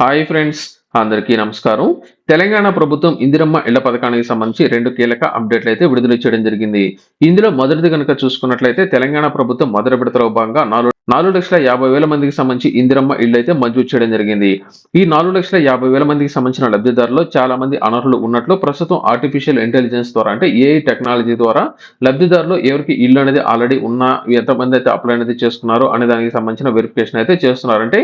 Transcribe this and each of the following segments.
Hi friends అందరికీ నమస్కారం. తెలంగాణ ప్రభుత్వం ఇందిరమ్మ ఇళ్ళ పథకానికి సంబంధించి రెండు కీలక అప్డేట్లు అయితే విడుదల చేయడం జరిగింది. ఇందులో మొదటిది కనుక చూసుకున్నట్లయితే తెలంగాణ ప్రభుత్వం మొదటి విడతలో భాగంగా నాలుగు నాలుగు లక్షల యాభై వేల మందికి సంబంధించి ఇందిరమ్మ ఇళ్ళు అయితే మంజూరు చేయడం జరిగింది. ఈ నాలుగు లక్షల యాభై వేల మందికి సంబంధించిన లబ్ధిదారులు చాలా మంది అనర్హులు ఉన్నట్లు ప్రస్తుతం ఆర్టిఫిషియల్ ఇంటెలిజెన్స్ ద్వారా అంటే ఏఐ టెక్నాలజీ ద్వారా లబ్ధిదారులు ఎవరికి ఇల్లు అనేది ఆల్రెడీ ఉన్నా ఎంతమంది అయితే అప్లై అనేది చేసుకున్నారు అనే దానికి సంబంధించిన వెరిఫికేషన్ అయితే చేస్తున్నారు. అంటే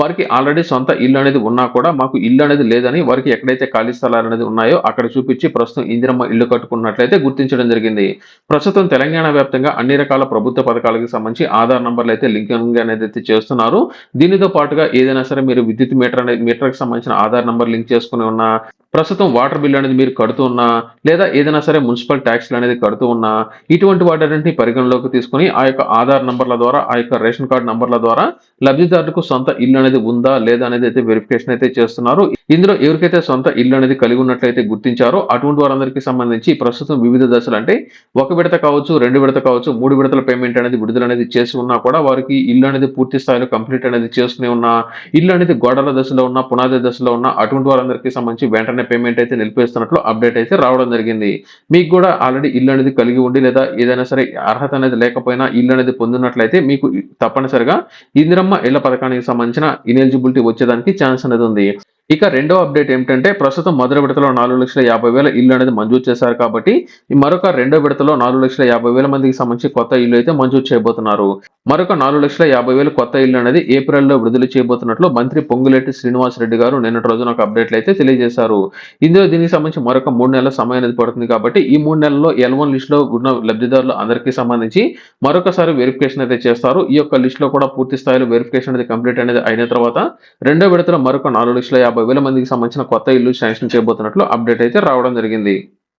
వారికి ఆల్రెడీ సొంత ఇల్లు అనేది ఉన్నా కూడా మాకు ఇల్లు అనేది లేదని వారికి ఎక్కడైతే ఖాళీ స్థలాలు అనేది ఉన్నాయో అక్కడ చూపించి ప్రస్తుతం ఇందిరమ్మ ఇల్లు కట్టుకున్నట్లయితే గుర్తించడం జరిగింది. ప్రస్తుతం తెలంగాణ వ్యాప్తంగా అన్ని రకాల ప్రభుత్వ పథకాలకు సంబంధించి ఆధార్ నంబర్లు అయితే లింక్ అనేది చేస్తున్నారు. దీనితో పాటుగా ఏదైనా సరే మీరు విద్యుత్ మీటర్ అనేది మీటర్కి సంబంధించిన ఆధార్ నంబర్ లింక్ చేసుకుని ఉన్నా ప్రస్తుతం వాటర్ బిల్ అనేది మీరు కడుతూ ఉన్నా లేదా ఏదైనా సరే మున్సిపల్ ట్యాక్స్లు అనేది కడుతూ ఉన్నా ఇటువంటి వాటన్నింటిని పరిగణలోకి తీసుకుని ఆ యొక్క ఆధార్ నంబర్ల ద్వారా ఆ యొక్క రేషన్ కార్డు నంబర్ల ద్వారా లబ్ధిదారులకు సొంత ఇల్లు అనేది ఉందా లేదా అనేది అయితే వెరిఫికేషన్ అయితే చేస్తున్నారు. ఇందులో ఎవరికైతే సొంత ఇల్లు అనేది కలిగి ఉన్నట్లయితే గుర్తించారో అటువంటి వారందరికీ సంబంధించి ప్రస్తుతం వివిధ దశలు అంటే ఒక విడత కావచ్చు రెండు విడత కావచ్చు మూడు విడతల పేమెంట్ అనేది విడుదల అనేది చేసి ఉన్నా కూడా వారికి ఇల్లు అనేది పూర్తి స్థాయిలో కంప్లీట్ అనేది చేసుకుని ఉన్న ఇల్లు అనేది గోడల దశలో ఉన్న పునాది దశలో ఉన్న అటువంటి వారందరికీ సంబంధించి వెంటనే పేమెంట్ అయితే నిలిపేస్తున్నట్లు అప్డేట్ అయితే రావడం జరిగింది. మీకు కూడా ఆల్రెడీ ఇల్లు అనేది కలిగి ఉండి లేదా ఏదైనా సరే అర్హత అనేది లేకపోయినా ఇల్లు అనేది పొందినట్లయితే మీకు తప్పనిసరిగా ఇందిరమ్మ ఇళ్ళ పథకానికి సంబంధించిన ఇనెలిజిబిలిటీ వచ్చేదానికి ఛాన్స్ అనేది ఉంది. ఇక రెండో అప్డేట్ ఏమిటంటే ప్రస్తుతం మొదటి విడతలో నాలుగు లక్షల యాభై వేల ఇల్లు అనేది మంజూరు చేశారు కాబట్టి మరొక రెండో విడతలో నాలుగు లక్షల యాభై వేల మందికి సంబంధించి కొత్త ఇల్లు అయితే మంజూరు చేయబోతున్నారు. మరొక నాలుగు లక్షల యాభై వేల కొత్త ఇల్లు అనేది ఏప్రిల్లో విడుదల చేయబోతున్నట్లు మంత్రి పొంగులేటి శ్రీనివాస్ రెడ్డి గారు నిన్నటి రోజున ఒక అప్డేట్లు అయితే తెలియజేశారు. ఇందులో దీనికి సంబంధించి మరొక మూడు నెలల సమయం అనేది పడుతుంది కాబట్టి ఈ మూడు నెలల్లో ఎల్ వన్ లిస్ట్లో ఉన్న లబ్ధిదారులు అందరికీ సంబంధించి మరొకసారి వెరిఫికేషన్ అయితే చేస్తారు. ఈ యొక్క లిస్టులో కూడా పూర్తి స్థాయిలో వెరిఫికేషన్ అనేది కంప్లీట్ అనేది అయిన తర్వాత రెండో విడతలో మరొక నాలుగు లక్షల యాభై యాభై వేల మందికి సంబంధించిన కొత్త ఇల్లు శాంక్షన్ చేయబోతున్నట్లు అప్డేట్ అయితే రావడం జరిగింది.